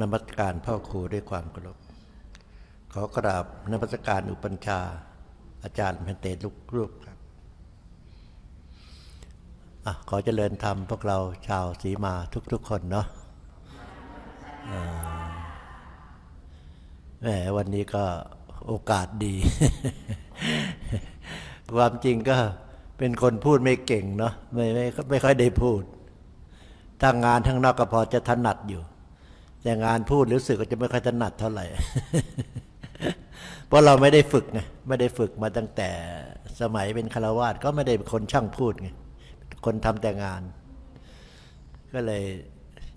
นมัสการพ่อครูด้วยความเคารพขอกราบนมัสการอุปัญชา อาจารย์พันเตลุกรูปครับอะขอเจริญธรรมพวกเราชาวสีมาทุก ๆ คนเนาะแหมวันนี้ก็โอกาสดี ความจริงก็เป็นคนพูดไม่เก่งเนาะไม่ไม่ไม่ค่อยได้พูดทางงานทั้งนอกก็พอจะถนัดอยู่ แต่งานพูดรู้สึกก็จะไม่ค่อยถนัดเท่าไหร่ เพราะเราไม่ได้ฝึกไงไม่ได้ฝึกมาตั้งแต่สมัยเป็นคารวาสก็ไม่ได้เป็นคนช่างพูดไงคนทำแต่งาน ก็เลย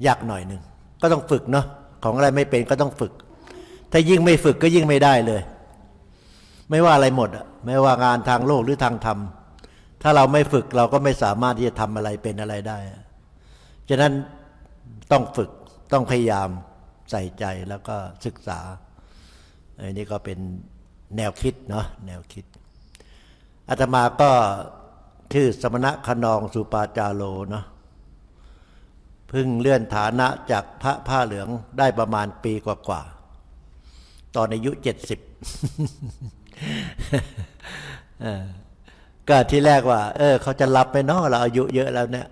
ยากหน่อยหนึ่งก็ต้องฝึกเนาะของอะไรไม่เป็นก็ต้องฝึก ถ้ายิ่งไม่ฝึกก็ยิ่งไม่ได้เลย ไม่ว่าอะไรหมดอะไม่ว่างานทางโลกหรือทางธรรมถ้าเราไม่ฝึกเราก็ไม่สามารถที่จะทำอะไรเป็นอะไรได้ฉะนั้นต้องฝึก ต้องพยายามใส่ใจแล้วก็ศึกษาอันนี้ก็เป็นแนวคิดเนาะแนวคิดอาตมาก็ชื่อสมณะขนองสุปาจาโลเนาะเพิ่งเลื่อนฐานะจากพระผ้าเหลืองได้ประมาณปีกว่าๆตอนอายุเจ็ดสิบก็ที่แรกว่า เออ เขาจะรับไปเนาะเราอายุเยอะแล้วเนี่ย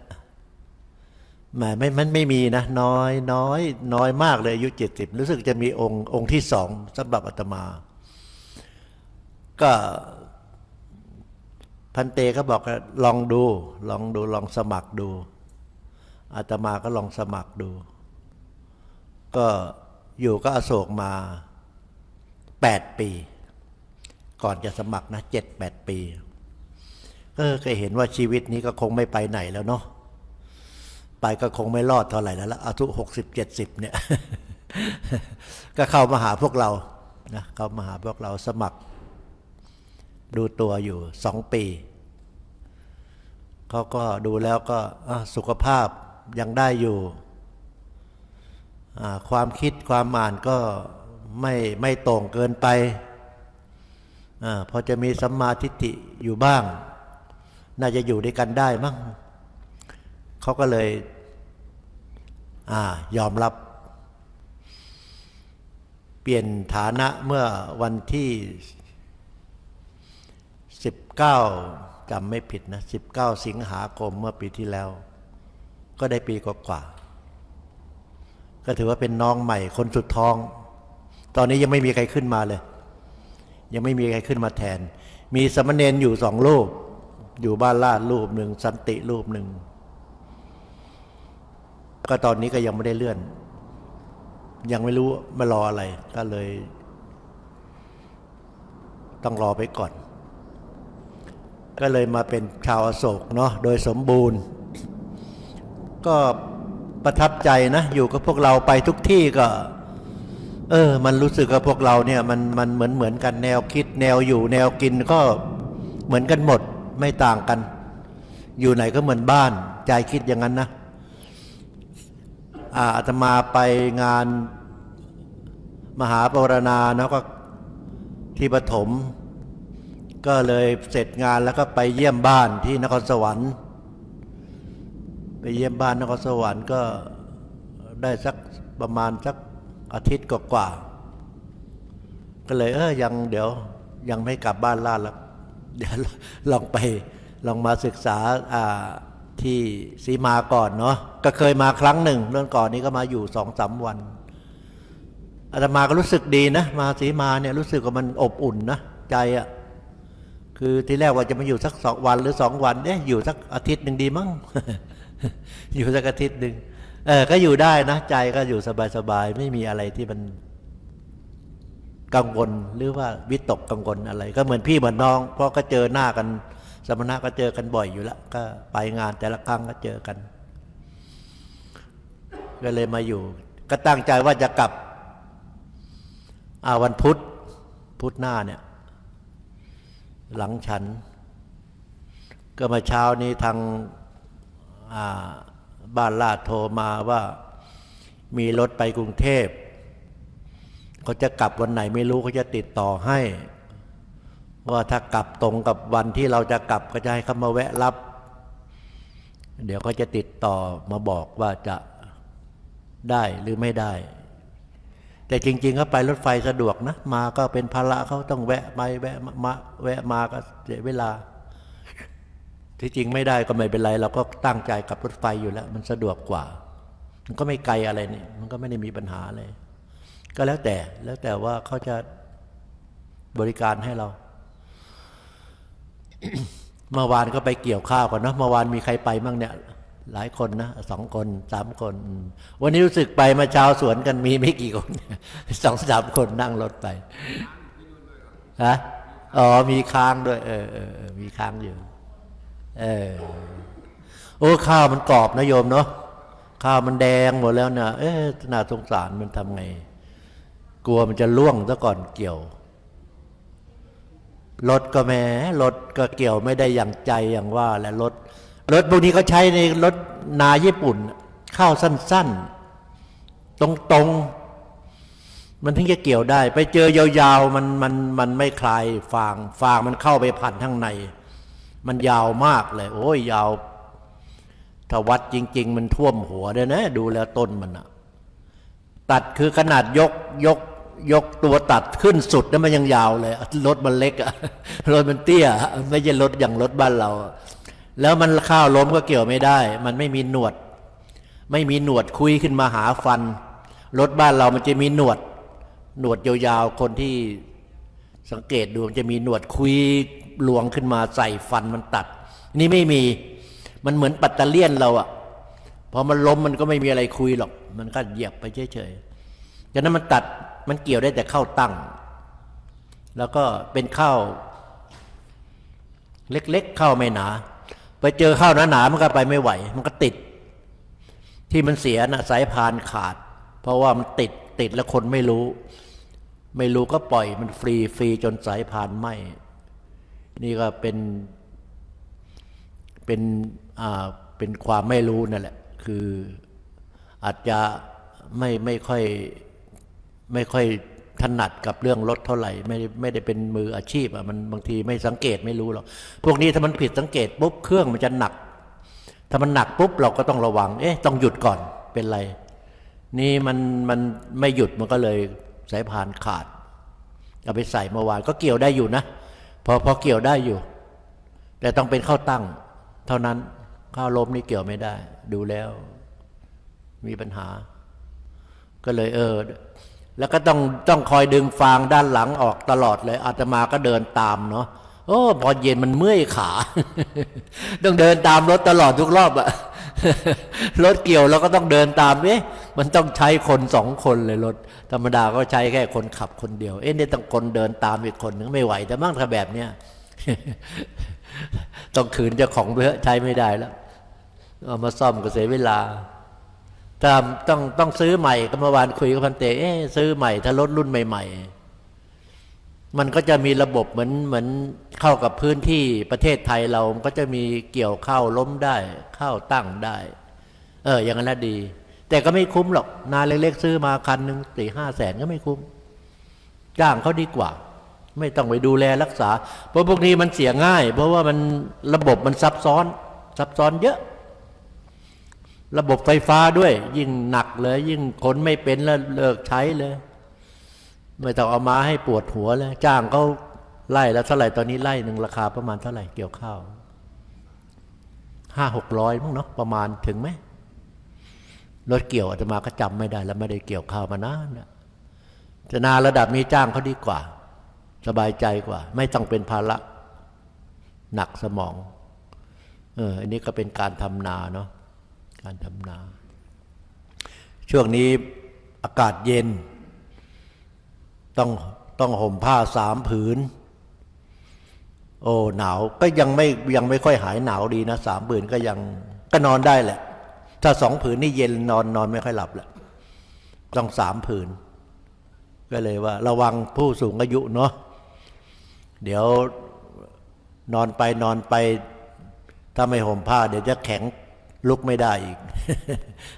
แหมไม่มันไม่มีนะ น้อยน้อยน้อยมากเลยอายุเจ็ดสิบรู้สึกจะมีองค์องค์ที่สองสำหรับอาตมา ก็พันเตก็บอกลองดู ลองดูลองสมัครดูอาตมาก็ลองสมัครดู ก็อยู่ก็อโศกมาแปดปี ก่อนจะสมัครนะเจ็ดแปดปี ก็เคยเห็นว่าชีวิตนี้ก็คงไม่ไปไหนแล้วเนาะ ไปก็คงไม่รอดเท่าไหร่แล้วละอายุหกสิบเจ็ดสิบเนี่ยก็เข้ามาหาพวกเรานะเข้ามาหาพวกเราสมัคร ดูตัวอยู่สองปีเขาก็ดูแล้วก็สุขภาพยังได้อยู่ ความคิดความอ่านก็ไม่ไม่ตรงเกินไปอาพอจะมีสัมมาทิฏฐิอยู่บ้าง น่าจะอยู่ด้วยกันได้มั้ง เขาก็เลยอยอมรับ เปลี่ยนฐานะเมื่อวันที่ 19จำไม่ผิดนะ 19 สิงหาคมเมื่อปีที่แล้ว ก็ได้ปีกว่าๆก็ถือว่าเป็นน้องใหม่คนสุดท้อง ตอนนี้ยังไม่มีใครขึ้นมาเลย ยังไม่มีใครขึ้นมาแทน มีสมณเณรอยู่สองรูป อยู่บ้านลาดรูปหนึ่งสันติรูปหนึ่ง ก็ตอนนี้ก็ยังไม่ได้เลื่อน ยังไม่รู้มารออะไร ก็เลย ต้องรอไปก่อน ก็เลยมาเป็นชาวอโศกเนาะโดยสมบูรณ์ ก็ประทับใจนะ อยู่กับพวกเราไปทุกที่ก็ เออ มันรู้สึกกับพวกเราเนี่ยมันมันเหมือนเหมือนกันแนวคิด แนวอยู่ แนวกินก็เหมือนกันหมดไม่ต่างกัน อยู่ไหนก็เหมือนบ้าน ใจคิดอย่างนั้นนะ อาตมาไปงานมหาปรณานะก็ที่ปฐมก็เลยเสร็จงานแล้วก็ไปเยี่ยมบ้านที่นครสวรรค์ ไปเยี่ยมบ้านนครสวรรค์ก็ได้สักประมาณสักอาทิตย์กว่าๆก็เลยเออยังเดี๋ยวยังไม่กลับบ้านลาดแล้วเดี๋ยวลองไปลองมาศึกษาอ่า ที่สีมาก่อนเนาะก็เคยมาครั้งหนึ่งเรื่องก่อนนี้ก็มาอยู่สองสามวันอาตมาก็รู้สึกดีนะมาสีมาเนี่ยรู้สึกว่ามันอบอุ่นนะใจอะ่ะคือที่แรกว่าจะมาอยู่สักสองวันหรือสองวันเนี่ยอยู่สักอาทิตย์หนึ่งดีมั้งอยู่สักอาทิตย์หนึ่งเออก็อยู่ได้นะใจก็อยู่สบายๆไม่มีอะไรที่มันกังวลหรือว่าวิตกกังวลอะไร ก็เหมือนพี่เหมือนน้องเพราะก็เจอหน้ากัน มณะก็เจอกันบ่อยอยู่ล้วก็ไปงานแต่ละครั้งก็เจอกัน ก็เลยมาอยู่ ก็ตั้งใจว่าจะกลับอาวันพุธพุธหน้าเนี่ย หลังฉัน ก็มาเช้านี้ทางบ้านลาดโทรมาว่ามีรถไปกรุงเทพเขาจะกลับวันไหนไม่รู้เขาจะติดต่อให้ ว่าถ้ากลับตรงกับวันที่เราจะกลับก็จะให้เขามาแวะรับ เดี๋ยวเขาจะติดต่อมาบอกว่าจะได้หรือไม่ได้ แต่จริงๆก็ไปรถไฟสะดวกนะ มาก็เป็นภาระเขาต้องแวะไปแวะมามาแวะมาก็เสียเวลา ที่จริงไม่ได้ก็ไม่เป็นไร เราก็ตั้งใจกับรถไฟอยู่แล้ว มันสะดวกกว่า มันก็ไม่ไกลอะไรนี่มันก็ไม่ได้มีปัญหาเลย ก็แล้วแต่แล้วแต่ว่าเขาจะบริการให้เรา เมื่อวานก็ไปเกี่ยวข้าวกันเนอะเมื่อวานมีใครไปบ้างเนี่ย หลายคนนะสองคนสามคน วันนี้รู้สึกไปมาช้าสวนกันมีไม่กี่คนสองสามคนนั่งรถไปฮะอ๋อมีค้างด้วยเออเออเออมีค้างอยู่ เออโอ้ข้าวมันกรอบนะโยมเนาะข้าวมันแดงหมดแล้วเนี่ยเอ๊ะน่าสงสารมันทำไง กลัวมันจะล่วงซะก่อนเกี่ยว รถก็แม้รถก็เกี่ยวไม่ได้อย่างใจอย่างว่าและรถรถพวกนี้เขาใช้ในรถนาญี่ปุ่น เข้าสั้นๆ ตรงๆ มันถึงจะเกี่ยวได้ ไปเจอยาวๆมันมันมันไม่คลายฟางฟางมันเข้าไปพันข้างใน มันยาวมากเลย โอ้ยยาวถ้าวัดจริง ๆ มันท่วมหัวเลยนะ ดูแล้วต้นมันอะตัดคือขนาดยกยก ยกตัวตัดขึ้นสุดนั้นมันยังยาวเลยรถมันเล็กอะรถมันเตี้ย ไม่ใช่รถอย่างรถบ้านเรา แล้วมันข้าวล้มก็เกี่ยวไม่ได้ มันไม่มีหนวด ไม่มีหนวดคุยขึ้นมาหาฟัน รถบ้านเรามันจะมีหนวด หนวดยาวๆคนที่สังเกตดูมันจะมีหนวดคุยหลวงขึ้นมาใส่ฟันมันตัด นี่ไม่มีมันเหมือนปัตตอร์เลียนเราอะพอมันล้มมันก็ไม่มีอะไรคุยหรอก มันก็เหยียบไปเฉยๆฉะนั้นมันตัด มันเกี่ยวได้แต่ข้าวตั้ง แล้วก็เป็นข้าวเล็กๆข้าวไม่หนา ไปเจอข้าวหนาๆมันก็ไปไม่ไหว มันก็ติด ที่มันเสียนะสายพานขาด เพราะว่ามันติดติดแล้วคนไม่รู้ ไม่รู้ก็ปล่อยมันฟรีฟรีจนสายพานไหมนี่ก็เป็นเป็นอ่าเป็นความไม่รู้นั่นแหละ คืออาจจะไม่ไม่ค่อย ไม่ค่อยถนัดกับเรื่องรถเท่าไหร่ไม่ไม่ได้เป็นมืออาชีพอะมันบางทีไม่สังเกตไม่รู้หรอกพวกนี้ถ้ามันผิดสังเกตปุ๊บเครื่องมันจะหนัก ถ้ามันหนักปุ๊บเราก็ต้องระวัง เอ๊ะต้องหยุดก่อนเป็นไร นี่มันมันไม่หยุดมันก็เลยสายพานขาดเอาไปใส่เมื่อวานก็เกี่ยวได้อยู่นะพอพอเกี่ยวได้อยู่ แต่ต้องเป็นข้าวตั้ง เท่านั้นข้าวล้มนี่เกี่ยวไม่ได้ ดูแล้ว มีปัญหา ก็เลยเออ แล้วก็ต้องต้องคอยดึงฟางด้านหลังออกตลอดเลยอาตมาก็เดินตามเนาะโอ้พอเย็นมันเมื่อยขา ต้องเดินตามรถตลอดทุกรอบอะรถเกี่ยวเราก็ต้องเดินตามเอ๊ะมันต้องใช้คนสองคนเลยรถ ธรรมดาก็ใช้แค่คนขับคนเดียว เอ๊ะนี่ต้องคนเดินตามอีกคนนึงไม่ไหว แต่มั่งถ้าแบบเนี้ยต้องคืนเจ้าของไปเถอะใช้ไม่ได้แล้วเอามาซ่อมก็เสียเวลา ถ้าต้องต้องซื้อใหม่ก็เมื่อวานคุยกับพันเตเอ๊ซื้อใหม่ ถ้ารถรุ่นใหม่ ๆ มันก็จะมีระบบเหมือนเหมือนเข้ากับพื้นที่ประเทศไทยเรามันก็จะมีเกี่ยวเข้าล้มได้เข้าตั้งได้ เออ อย่างนั้นแหละดี แต่ก็ไม่คุ้มหรอก นาเล็กๆซื้อมาคันหนึ่งสี่ห้าแสนก็ไม่คุ้ม จ้างเขาดีกว่า ไม่ต้องไปดูแลรักษา เพราะพวกนี้มันเสียง่าย เพราะว่ามันระบบมันซับซ้อน ซับซ้อนเยอะ ระบบไฟฟ้าด้วย ยิ่งหนักเลย ยิ่งคนไม่เป็นแล้วเลิกใช้เลย ไม่ต้องเอามาให้ปวดหัวเลยจ้างเขาไล่แล้วเท่าไหร่ตอนนี้ไล่หนึ่งราคาประมาณเท่าไหร่เกี่ยวข้าวห้าหกร้อยมั้งเนาะประมาณถึงไหมรถเกี่ยวอาตมาก็จำไม่ได้ แล้วไม่ได้เกี่ยวข้าวมานานจะนาระดับนี้จ้างเขาดีกว่า สบายใจกว่า ไม่ต้องเป็นภาระหนักสมอง เอออันนี้ก็เป็นการทำนาเนาะ การทำนา ช่วงนี้อากาศเย็น ต้องต้องห่มผ้าสามผืน โอ้หนาวก็ยังไม่ยังไม่ค่อยหายหนาวดีนะสามผืนก็ยังก็นอนได้แหละ ถ้าสองผืนนี่เย็นนอนนอนไม่ค่อยหลับแหละต้องสามผืน ก็เลยว่า ระวังผู้สูงอายุเนาะเดี๋ยวนอนไปนอนไป ถ้าไม่ห่มผ้า เดี๋ยวจะแข็ง ลุกไม่ได้อีก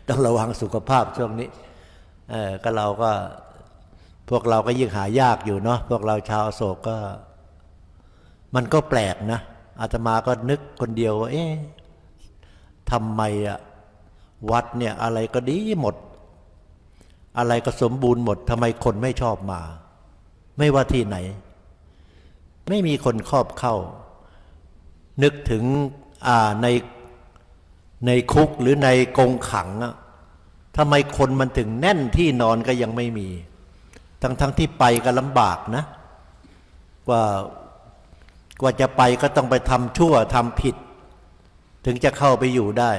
ต้องระวังสุขภาพช่วงนี้เออก็เราก็พวกเราก็ยิ่งหายากอยู่เนาะพวกเราชาวโศกก็ มันก็แปลกนะอาตมาก็นึกคนเดียวว่าเอ๊ะทำไมอะวัดเนี่ยอะไรก็ดีหมด อะไรก็สมบูรณ์หมดทำไมคนไม่ชอบมา ไม่ว่าที่ไหน ไม่มีคนครอบเข้า นึกถึงอ่าใน ในคุกหรือในกรงขังอะทำไมคนมันถึงแน่นที่นอนก็ยังไม่มี ทั้งทั้งที่ไปก็ลำบากนะ กว่ากว่าจะไปก็ต้องไปทำชั่วทำผิด ถึงจะเข้าไปอยู่ได้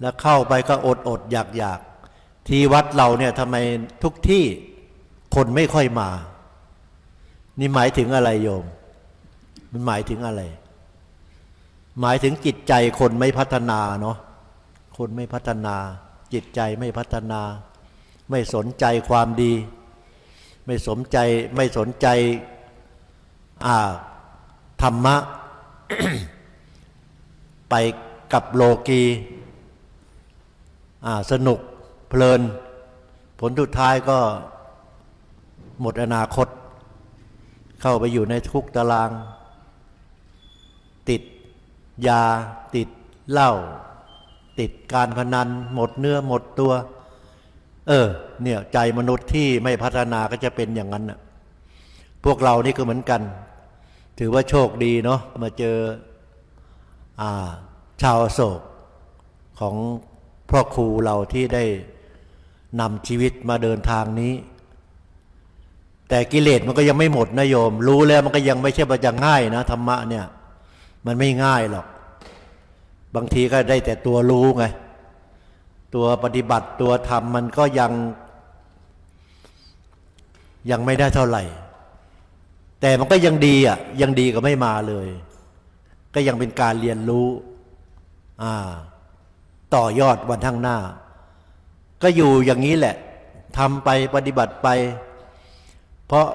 แล้วเข้าไปก็อดอดอยากอยากที่วัดเราเนี่ยทำไมทุกที่คนไม่ค่อยมา นี่หมายถึงอะไรโยม มันหมายถึงอะไร หมายถึงจิตใจคนไม่พัฒนาเนาะคนไม่พัฒนา จิตใจไม่พัฒนา ไม่สนใจความดี ไม่สนใจไม่สนใจอ่าธรรมะ ไปกับโลกีอ่าสนุกเพลิน ผลสุดท้ายก็หมดอนาคต เข้าไปอยู่ในคุกตาราง ติด ยาติดเหล้าติดการพนันหมดเนื้อหมดตัว เออ เนี่ยใจมนุษย์ที่ไม่พัฒนาก็จะเป็นอย่างนั้นน่ะพวกเรานี่ก็เหมือนกัน ถือว่าโชคดีเนาะมาเจออ่าชาวโศกของพ่อครูเราที่ได้นำชีวิตมาเดินทางนี้ แต่กิเลสมันก็ยังไม่หมดนะโยม รู้แล้วมันก็ยังไม่ใช่ว่าจะง่ายนะธรรมะเนี่ย มันไม่ง่ายหรอก บางทีก็ได้แต่ตัวรู้ไง ตัวปฏิบัติตัวทำมันก็ยัง ยังไม่ได้เท่าไหร่ แต่มันก็ยังดีอะ ยังดีกว่าไม่มาเลย ก็ยังเป็นการเรียนรู้ อ่า ต่อยอดวันข้างหน้า ก็อยู่อย่างนี้แหละทำไปปฏิบัติไป เพราะ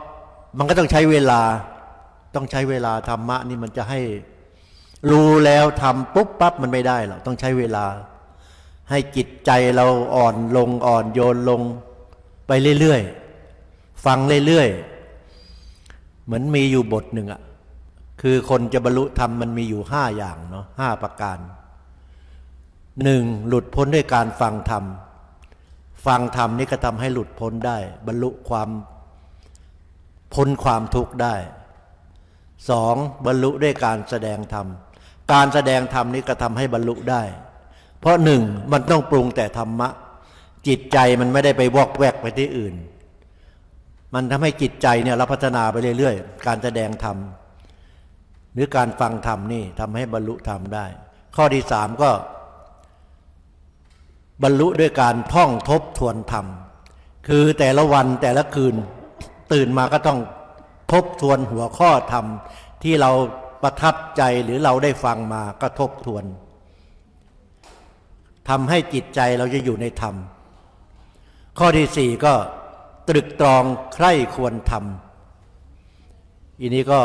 มันก็ต้องใช้เวลา ต้องใช้เวลาธรรมะนี่มันจะให้ รู้แล้วทำปุ๊บปั๊บมันไม่ได้หรอกต้องใช้เวลา ให้จิตใจเราอ่อนลงอ่อนโยนลงไปเรื่อยๆ ฟังเรื่อยๆ เหมือนมีอยู่บทหนึ่งอะคือคนจะบรรลุธรรมมันมีอยู่ห้าอย่างเนาะห้าประการหนึ่งหลุดพ้นด้วยการฟังธรรม ฟังธรรมนี่ก็ทำให้หลุดพ้นได้ บรรลุความพ้นความทุกข์ได้สองบรรลุด้วยการแสดงธรรม การแสดงธรรมนี้ก็ทำให้บรรลุได้ เพราะหนึ่งมันต้องปรุงแต่ธรรมะ จิตใจมันไม่ได้ไปวอกแวกไปที่อื่น มันทำให้จิตใจเนี่ยเราพัฒนาไปเรื่อยๆ การแสดงธรรมหรือการฟังธรรมนี่ทำให้บรรลุธรรมได้ ข้อที่สามก็ บรรลุด้วยการท่องทบทวนธรรม คือแต่ละวันแต่ละคืนตื่นมาก็ต้องทบทวนหัวข้อธรรมที่เรา ประทับใจหรือเราได้ฟังมาก็ทบทวนทำให้จิตใจเราจะอยู่ในธรรม ข้อที่สี่ก็ตรึกตรองใคร่ควรทำอีนี้ก็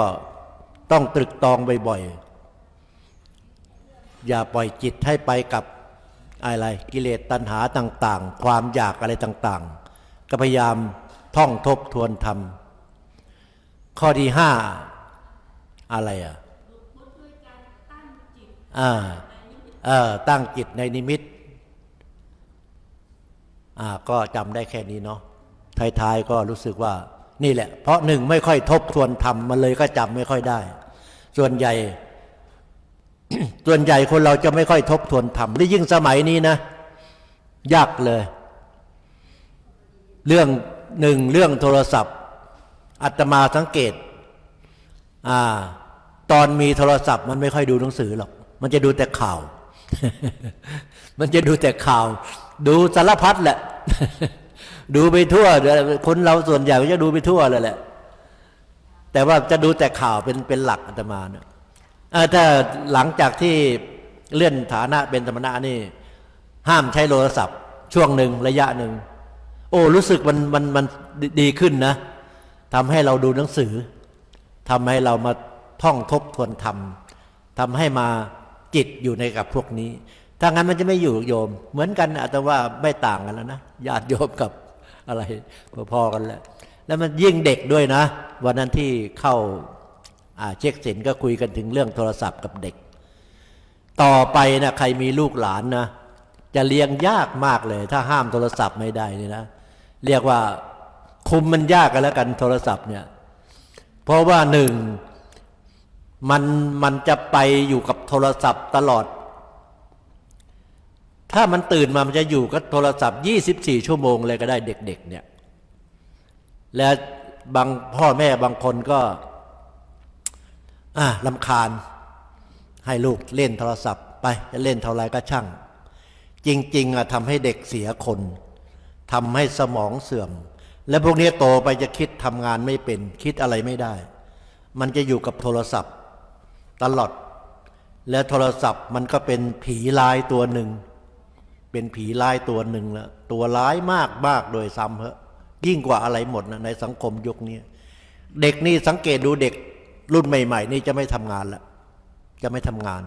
ต้องตรึกตรองบ่อยๆ อย่าปล่อยจิตให้ไปกับอะไรกิเลสตัณหาต่างๆ ความอยากอะไรต่างๆ ก็พยายามท่องทบทวนทำข้อที่ห้าอะไรอะ อ่าเออตั้งจิตในนิมิตอ่าก็จำได้แค่นี้เนาะท้ายๆก็รู้สึกว่า นี่แหละ เพราะหนึ่งไม่ค่อยทบทวนทำมันเลยก็จำไม่ค่อยได้ ส่วนใหญ่ ส่วนใหญ่คนเราจะไม่ค่อยทบทวนทำหรือยิ่งสมัยนี้นะยากเลย เรื่องหนึ่งเรื่องโทรศัพท์อาตมาสังเกต อ่า ตอนมีโทรศัพท์มันไม่ค่อยดูหนังสือหรอก มันจะดูแต่ข่าว มันจะดูแต่ข่าว ดูสารพัดแหละ ดูไปทั่วคนเราส่วนใหญ่ก็จะดูไปทั่วเลยแหละ แต่ว่าจะดูแต่ข่าวเป็นเป็นหลักอาตมาเนี่ยถ้าหลังจากที่เลื่อนฐานะเป็นสมณะนี่ ห้ามใช้โทรศัพท์ ช่วงหนึ่งระยะหนึ่ง โอ้รู้สึกมันมันมันดีขึ้นนะทำให้เราดูหนังสือทำให้เรามาท่องทบทวนธรรมทำให้มา จิตอยู่ในกับพวกนี้ ถ้างั้นมันจะไม่อยู่โยม เหมือนกันนะแต่ว่าไม่ต่างกันแล้วนะญาติโยมกับอะไรพอๆกันแหละแล้วมันยิ่งเด็กด้วยนะ วันนั้นที่เข้าอ่าเช็คสินก็คุยกันถึงเรื่องโทรศัพท์กับเด็ก ต่อไปนะใครมีลูกหลานนะจะเลี้ยงยากมากเลย ถ้าห้ามโทรศัพท์ไม่ได้นี่นะเรียกว่าคุมมันยากกันแล้วกันโทรศัพท์เนี่ย เพราะว่าหนึ่ง มันมันจะไปอยู่กับโทรศัพท์ตลอด ถ้ามันตื่นมามันจะอยู่กับโทรศัพท์ 24 ชั่วโมงเลยก็ได้เด็ก ๆ เนี่ย และบางพ่อแม่บางคนก็อ่าลำคาญ ให้ลูกเล่นโทรศัพท์ไปจะเล่นเท่าไรก็ช่าง จริง ๆอะทำให้เด็กเสียคนทำให้สมองเสื่อม และพวกนี้โตไปจะคิดทำงานไม่เป็น คิดอะไรไม่ได้ มันจะอยู่กับโทรศัพท์ ตลอด และโทรศัพท์มันก็เป็นผีลายตัวหนึ่ง เป็นผีลายตัวหนึ่งล้วตัวร้ายมากมากโดยซ้ำเหอะยิ่งกว่าอะไรหมดนะในสังคมยุคนี้เด็กนี่สังเกตดูเด็กรุ่นใหม่ ๆ นี่จะไม่ทำงานแล้วจะไม่ทำงาน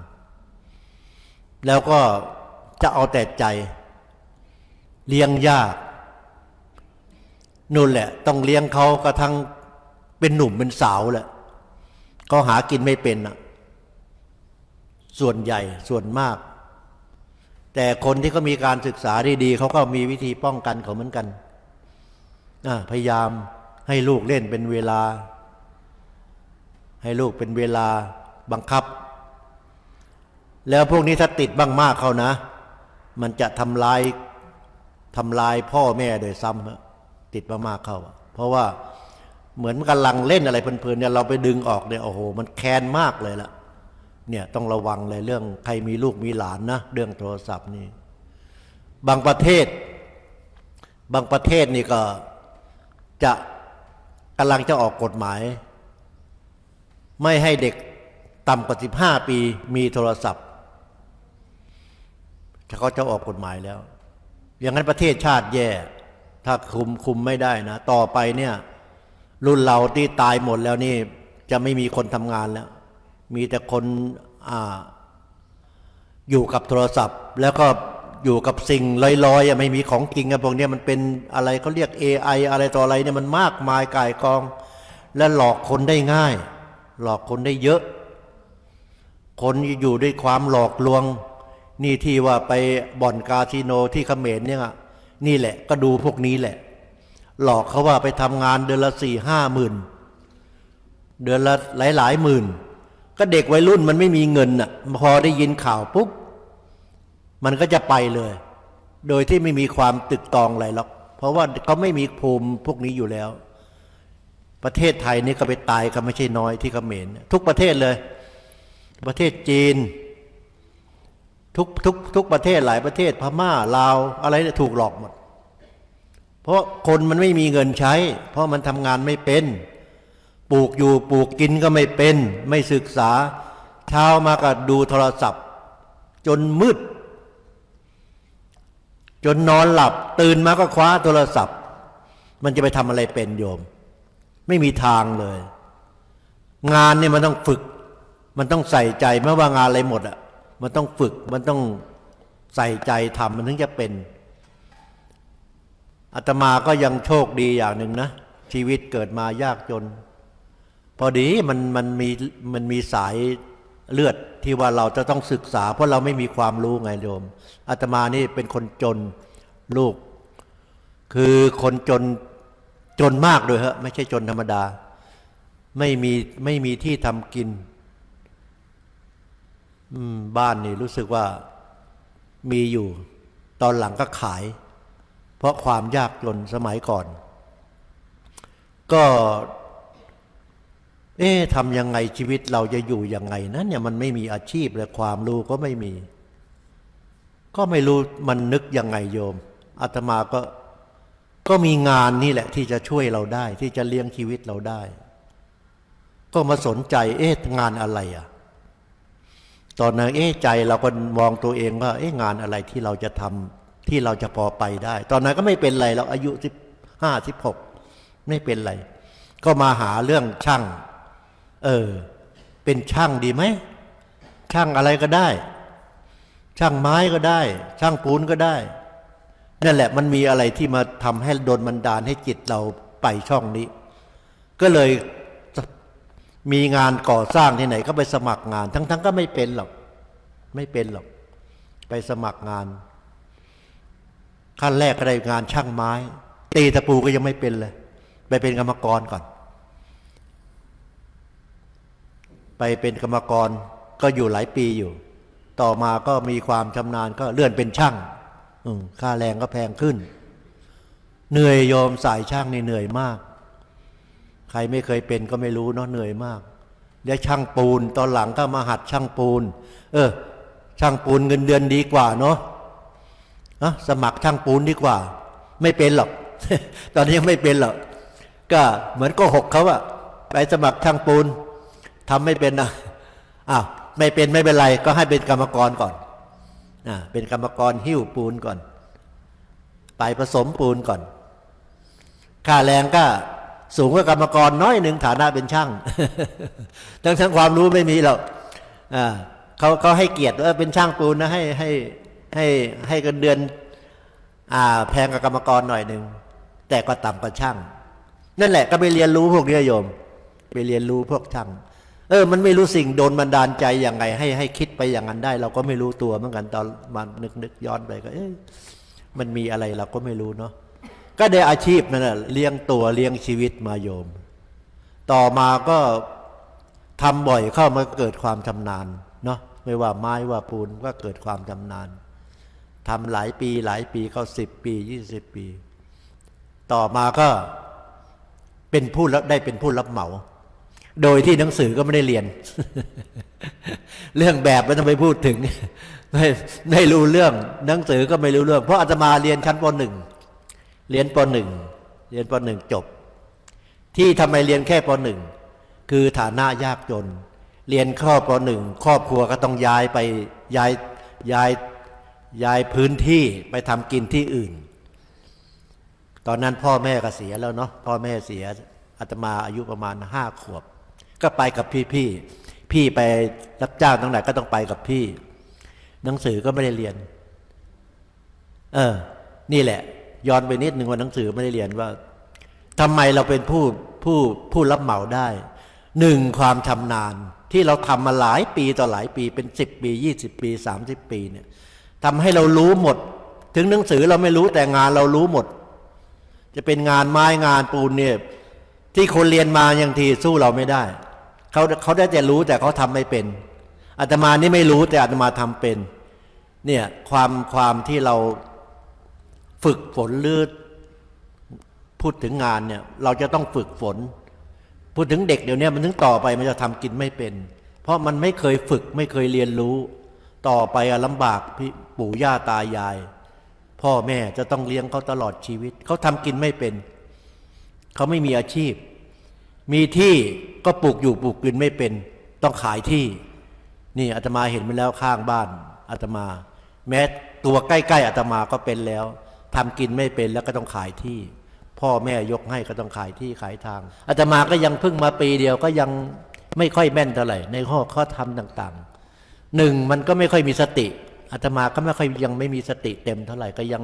แล้วก็จะเอาแต่ใจ เลี้ยงยากนู่นแหละ ต้องเลี้ยงเขากระทั่งเป็นหนุ่มเป็นสาวแหละก็หากินไม่เป็นอะ ส่วนใหญ่ส่วนมาก แต่คนที่เขามีการศึกษาดีๆเขาก็มีวิธีป้องกันเขาเหมือนกันพยายามให้ลูกเล่นเป็นเวลา ให้ลูกเป็นเวลาบังคับ แล้วพวกนี้ถ้าติดบ้างมากเขานะ มันจะทำลายทำลายพ่อแม่โดยซ้ำติดมากๆเข้า เพราะว่าเหมือนกำลังเล่นอะไรเพลินๆเนี่ยเราไปดึงออกเนี่ยโอ้โห มันแค้นมากเลยล่ะ เนี่ยต้องระวังเลยเรื่องใครมีลูกมีหลานนะเรื่องโทรศัพท์นี่ บางประเทศ บางประเทศนี่ก็จะกำลังจะออกกฎหมาย ไม่ให้เด็กต่ำกว่า15ปีมีโทรศัพท์เขาจะออกกฎหมายแล้ว อย่างนั้นประเทศชาติแย่ ถ้าคุมคุมไม่ได้นะ ต่อไปเนี่ย รุ่นเราที่ตายหมดแล้วนี่ จะไม่มีคนทำงานแล้ว มีแต่คนออยู่กับโทรศัพท์ แล้วก็อยู่กับสิ่งลอยๆไม่มีของจริงอะพวกนี้มันเป็นอะไรเขาเรียก AI อะไรต่ออะไรเนี่ยมันมากมายกายกอง และหลอกคนได้ง่าย หลอกคนได้เยอะ คนอยู่ด้วยความหลอกลวง นี่ที่ว่าไปบ่อนคาสิโนที่เขมรเนี่ยนี่แหละก็ดูพวกนี้แหละ หลอกเขาว่าไปทำงานเดือนละสี่ห้าหมื่นเดือนละหลายหลายหมื่น ก็เด็กวัยรุ่นมันไม่มีเงินอะพอได้ยินข่าวปุ๊บมันก็จะไปเลย โดยที่ไม่มีความตึกตองอะไรหรอก เพราะว่าเขาไม่มีภูมิพวกนี้อยู่แล้ว ประเทศไทยนี่ก็ไปตายกันไม่ใช่น้อยที่เขมรทุกประเทศเลย ประเทศจีน ทุกทุกทุกประเทศหลายประเทศพม่าลาวอะไรเนี่ยถูกหลอกหมด เพราะคนมันไม่มีเงินใช้ เพราะมันทำงานไม่เป็น ปลูกอยู่ปลูกกินก็ไม่เป็น ไม่ศึกษา เช้ามาก็ดูโทรศัพท์ จนมืด จนนอนหลับ ตื่นมาก็คว้าโทรศัพท์ มันจะไปทำอะไรเป็นโยม ไม่มีทางเลย งานเนี่ยมันต้องฝึก มันต้องใส่ใจไม่ว่างานอะไรหมดอะมันต้องฝึกมันต้องใส่ใจทำมันถึงจะเป็นอาตมาก็ยังโชคดีอย่างหนึ่งนะ ชีวิตเกิดมายากจน พอดีมันมันมีมันมีสายเลือดที่ว่าเราจะต้องศึกษา เพราะเราไม่มีความรู้ไงโยมอาตมานี่เป็นคนจนลูก คือคนจนจนมากด้วยฮะไม่ใช่จนธรรมดา ไม่มีไม่มีที่ทำกิน บ้านนี่รู้สึกว่ามีอยู่ ตอนหลังก็ขาย เพราะความยากจนสมัยก่อน ก็ เอ๊ะทำยังไงชีวิตเราจะอยู่ยังไงนั้นเนี่ยมันไม่มีอาชีพและความรู้ก็ไม่มี ก็ไม่รู้มันนึกยังไงโยมอาตมาก็ก็มีงานนี่แหละที่จะช่วยเราได้ ที่จะเลี้ยงชีวิตเราได้ ก็มาสนใจ เอ๊ะงานอะไรอะ ตอนนั้นเอ๊ะใจเราก็มองตัวเองว่า เอ๊ะงานอะไรที่เราจะทำที่เราจะพอไปได้ ตอนนั้นก็ไม่เป็นไรเราอายุสิบห้าสิบหกไม่เป็นไร ก็มาหาเรื่องช่าง เออ เป็นช่างดีไหม ช่างอะไรก็ได้ ช่างไม้ก็ได้ ช่างปูนก็ได้นั่นแหละมันมีอะไรที่มาทำให้โดนบันดาลให้จิตเราไปช่องนี้ ก็เลยมีงานก่อสร้างที่ไหน ก็ไปสมัครงาน ทั้ง ๆ ก็ไม่เป็นหรอก ไม่เป็นหรอก ไปสมัครงาน ขั้นแรกก็ได้งานช่างไม้ ตีตะปูก็ยังไม่เป็นเลย ไปเป็นกรรมกรก่อน ไปเป็นกรรมกรก็อยู่หลายปีอยู่ ต่อมาก็มีความชำนาญก็เลื่อนเป็นช่างค่าแรงก็แพงขึ้น เหนื่อยโยมสายช่างนี่เหนื่อยมาก ใครไม่เคยเป็นก็ไม่รู้เนาะเหนื่อยมากแล้วช่างปูนตอนหลังก็มาหัดช่างปูน เออ ช่างปูนเงินเดือนดีกว่าเนาะอะสมัครช่างปูนดีกว่า ไม่เป็นหรอก ตอนนี้ยังไม่เป็นหรอก ก็เหมือนก็หกเขาอะไปสมัครช่างปูน ทำไม่เป็นนะอ้าวไม่เป็นไม่เป็นไร ก็ให้เป็นกรรมกรก่อนอ่าเป็นกรรมกรหิ้วปูนก่อน ไปผสมปูนก่อน ค่าแรงก็สูงกว่ากรรมกรน้อยหนึ่งฐานะเป็นช่าง ทั้งทั้งความรู้ไม่มีหรอกอ่าเขาเขาให้เกียรติว่าเป็นช่างปูนนะให้ให้ให้ให้กันเดือนอ่าแพงกับกรรมกรหน่อยหนึ่งแต่ก็ต่ำกว่าช่าง นั่นแหละก็ไปเรียนรู้พวกนี้โยม ไปเรียนรู้พวกช่าง เออ มันไม่รู้สิ่งโดนบันดาลใจอย่างไง ให้ให้คิดไปอย่างนั้นได้ เราก็ไม่รู้ตัวเหมือนกันตอนมานึกนึกย้อนไปก็ เอ๊ะมันมีอะไรเราก็ไม่รู้เนาะก็ได้อาชีพนั่นแหละเลี้ยงตัวเลี้ยงชีวิตมาโยม ต่อมาก็ทำบ่อยเข้ามาเกิดความชำนาญเนาะไม่ว่าไม้ว่าปูนก็เกิดความชำนาญทำหลายปีหลายปีเข้าสิบปียี่สิบปี ต่อมาก็เป็นผู้รับได้เป็นผู้รับเหมา โดยที่หนังสือก็ไม่ได้เรียน เรื่องแบบไม่ต้องไปพูดถึง ไม่ไม่รู้เรื่องหนังสือก็ไม่รู้เรื่อง เพราะอาตมาเรียนชั้นปหนึ่งเรียนปหนึ่งเรียนปหนึ่งจบ ที่ทำไมเรียนแค่ปหนึ่งคือฐานะยากจน เรียนข้อปหนึ่งครอบครัวก็ต้องย้ายไปย้ายย้ายย้ายพื้นที่ไปทำกินที่อื่น ตอนนั้นพ่อแม่ก็เสียแล้วเนาะพ่อแม่เสียอาตมาอายุประมาณห้าขวบ ก็ไปกับพี่พี่พี่ไปรับจ้างตรงไหนก็ต้องไปกับพี่ หนังสือก็ไม่ได้เรียน เออ นี่แหละ ย้อนไปนิดหนึ่งว่าหนังสือไม่ได้เรียนว่าทำไมเราเป็นผู้ผู้ผู้รับเหมาได้หนึ่งความชำนาญที่เราทำมาหลายปีต่อหลายปีเป็นสิบปียี่สิบปีสามสิบปีเนี่ยทำให้เรารู้หมด ถึงหนังสือเราไม่รู้แต่งานเรารู้หมด จะเป็นงานไม้งานปูนเนี่ย ที่คนเรียนมาอย่างทีสู้เราไม่ได้เขาเขาได้แต่รู้แต่เขาทำไม่เป็นอาตมานี่ไม่รู้แต่อาตมาทำเป็นเนี่ยความความที่เราฝึกฝนหรือพูดถึงงานเนี่ยเราจะต้องฝึกฝน พูดถึงเด็กเดี๋ยวนี้มันถึงต่อไปมันจะทำกินไม่เป็น เพราะมันไม่เคยฝึกไม่เคยเรียนรู้ ต่อไปอะลำบากพี่ปู่ย่าตายาย พ่อแม่จะต้องเลี้ยงเขาตลอดชีวิตเขาทำกินไม่เป็น เขาไม่มีอาชีพ มีที่ก็ปลูกอยู่ปลูกกินไม่เป็น ต้องขายที่ นี่อาตมาเห็นมาแล้วข้างบ้านอาตมา แม้ตัวใกล้ๆอาตมาก็เป็นแล้วทำกินไม่เป็นแล้วก็ต้องขายที่ พ่อแม่ยกให้ก็ต้องขายที่ขายทางอาตมาก็ยังเพิ่งมาปีเดียวก็ยังไม่ค่อยแม่นเท่าไหร่ในข้อข้อทำต่างๆหนึ่งมันก็ไม่ค่อยมีสติอาตมาก็ไม่ค่อยยังไม่มีสติเต็มเท่าไหร่ก็ยัง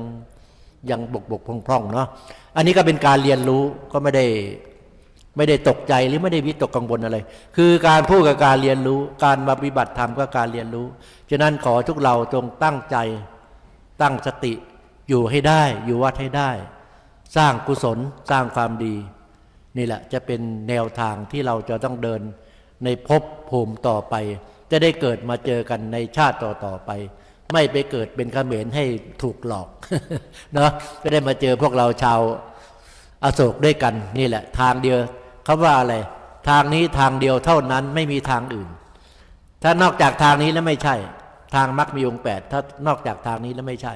ยังบกบกพร่องพร่องเนาะอันนี้ก็เป็นการเรียนรู้ก็ไม่ได้ไม่ได้ตกใจหรือไม่ได้วิตกกังวลอะไร คือการพูดกับการเรียนรู้ การมาปฏิบัติธรรมก็การเรียนรู้ ฉะนั้นขอทุกเราจงตั้งใจตั้งสติอยู่ให้ได้ อยู่วัดให้ได้ สร้างกุศลสร้างความดี นี่แหละจะเป็นแนวทางที่เราจะต้องเดินในภพภูมิต่อไป จะได้เกิดมาเจอกันในชาติต่อต่อไป ไม่ไปเกิดเป็นขเขมรให้ถูกหลอกเนาะก็ได้มาเจอพวกเราชาวอโศกด้วยกันนี่แหละ ทางเดียวเขาว่าอะไร ทางนี้ทางเดียวเท่านั้นไม่มีทางอื่น ถ้านอกจากทางนี้แล้วไม่ใช่ ทางมรรคมีองค์แปดถ้านอกจากทางนี้แล้วไม่ใช่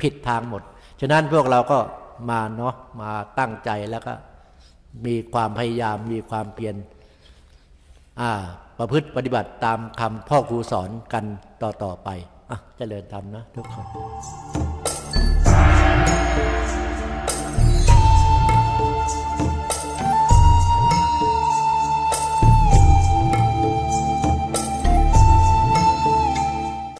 ผิดทางหมด ฉะนั้นพวกเราก็มาเนาะมาตั้งใจแล้วก็มีความพยายามมีความเพียรอ่าประพฤติปฏิบัติตามคำพ่อครูสอนกันต่อ ๆ ไป อะเจริญธรรมนะทุกคน